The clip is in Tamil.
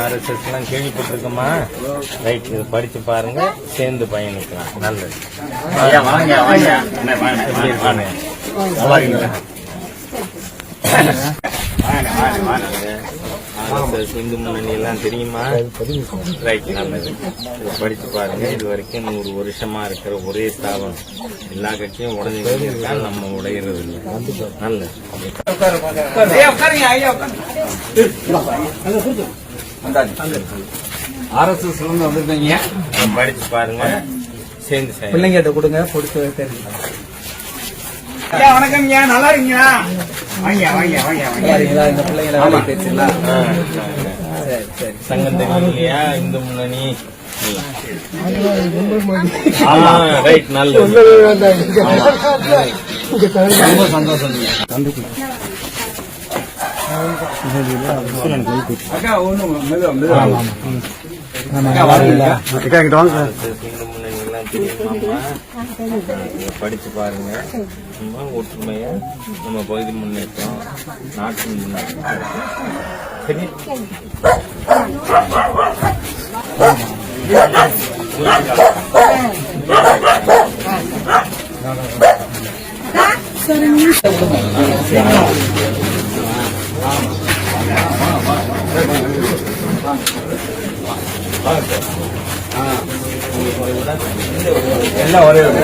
ஆர்எஸ்எஸ் எல்லாம் கேள்விப்பட்டிருக்கோமா? ரைட் இது படிச்சு பாருங்க. சேர்ந்து பயணிக்கலாம். நல்லது. இந்து முன்னணி எல்லாம் தெரியுமா? ரைட் நல்லது. இதை படிச்சு பாருங்க. இது வரைக்கும் நூறு வருஷமா இருக்கிற ஒரே ஸ்தாபனம் எல்லா கட்சியும் இருக்கா நம்ம உடையிறது இல்லை. நல்லது. இருந்து வந்திருக்கீங்க. படிச்சு பாருங்க. சேர்ந்து. பிள்ளைங்கிட்ட கொடுங்க கொடுத்து தெரியும் ஐயா வணக்கம் நல்லா இருக்கீங்களா? வாங்க இந்த பிள்ளைங்கள பேசுங்களா ஆ, சரி சரி. சங்கம் தெரியும் இல்லையா? இந்து முன்னணி. ரொம்ப சந்தோஷம் படிச்சு பாருங்க சும்மா ஒற்றுமையா நம்ம பகுதி முன்னேற்றம் நாட்டு முன்னேற்றம் சரி எல்லாம் ஒரே ஒரு